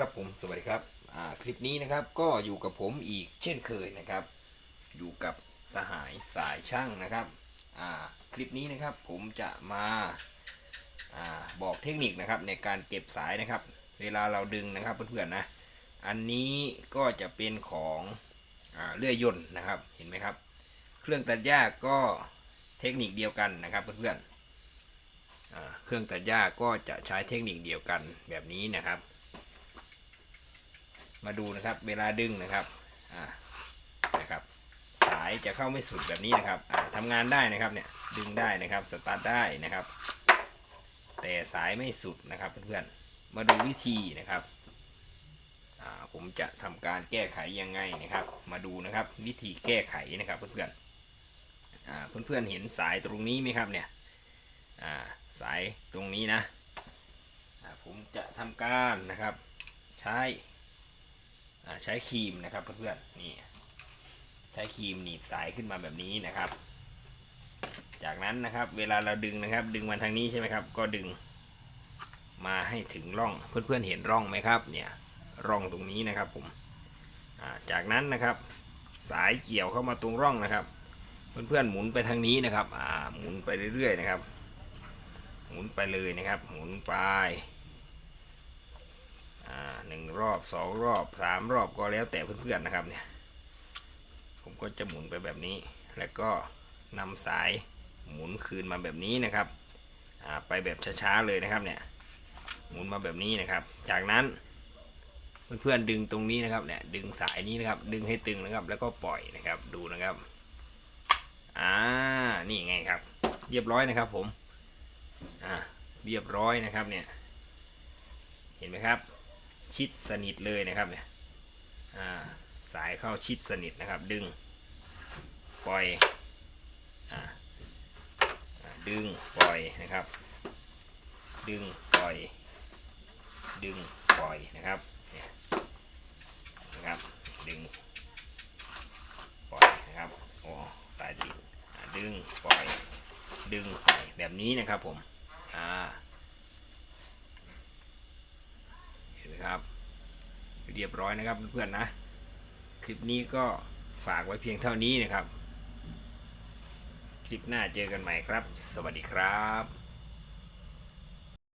ครับผมสวัสดีครับคลิปนี้นะครับก็อยู่กับผมอีกเช่นเคยนะครับ อยู่กับสหายสายช่างนะครับคลิปนี้นะครับผมจะมาอาบอกเทคนิคนะครับในการเก็บสายนะครับ เวลาเราดึงนะครับเพื่อนๆนะอันนี้ก็จะเป็นของอเลื่อยยนต์นะครับเห็นไหมครับ เครื่องตัดหญ้าก็เทคนิคเดียวกันนะครับเพื่อนๆเครื่องตัดหญ้าก็จะใช้เทคนิคเดียวกันแบบนี้นะครับ มาดูนะครับเวลาดึงนะครับอ่านะครับสายจะเข้าไม่สุดแบบนี้นะครับอ่าทำงานได้นะครับเนี่ยดึงได้นะครับสตาร์ทได้นะครับ แต่สายไม่สุดนะครับเพื่อนๆมาดูวิธีนะครับผมจะทำการแก้ไขยังไงนะครับ มาดูนะครับวิธีแก้ไขนะครับเพื่อนๆอ่าเพื่อนๆเห็นสายตรงนี้ไหมครับเนี่ยสายตรงนี้นะผมจะทำการนะครับ ใช้ ใช้ครีมนะครับเพื่อนๆนี่ใช้ครีมหนีบสายขึ้นมาแบบนี้นะครับ จากนั้นนะครับเวลาเราดึงนะครับ ดึงมาทางนี้ใช่ไหมครับ ก็ดึงมาให้ถึงร่องเพื่อนๆเห็นร่องไหมครับ เนี่ยร่องตรงนี้นะครับผมจากนั้นนะครับ สายเกี่ยวเข้ามาตรงร่องนะครับ เพื่อนๆหมุนไปทางนี้นะครับหมุนไปเรื่อยๆนะครับ หมุนไปเลยนะครับ หมุนไป อ่าหนึ่งรอบสองรอบสามรอบก็แล้วแต่เพื่อนๆนะครับเนี่ย ผมก็จะหมุนไปแบบนี้ แล้วก็นำสายหมุนคืนมาแบบนี้นะครับอ่าไปแบบช้าๆเลยนะครับเนี่ย หมุนมาแบบนี้นะครับ จากนั้นเพื่อนๆดึงตรงนี้นะครับเนี่ยดึงสายนี้นะครับ ดึงให้ตึงนะครับ แล้วก็ปล่อยนะครับดูนะครับอ่านี่ไงครับ เรียบร้อยนะครับผมอ่าเรียบร้อยนะครับเนี่ย เห็นไหมครับ ชิดสนิทเลยนะครับเนี่ยสายเข้าชิดสนิทนะครับ ดึง ปล่อยอดึงปล่อยนะครับ ดึงปล่อย ดึงปล่อยนะครับเนี่ยนะครับดึงปล่อยนะครับโอ้สายดอ่าดึงปล่อย ดึงปล่อยแบบนี้นะครับผมอ่า เห็นไหมครับ เรียบร้อยนะครับเพื่อนๆนะ คลิปนี้ก็ฝากไว้เพียงเท่านี้นะครับ คลิปหน้าเจอกันใหม่ครับ สวัสดีครับ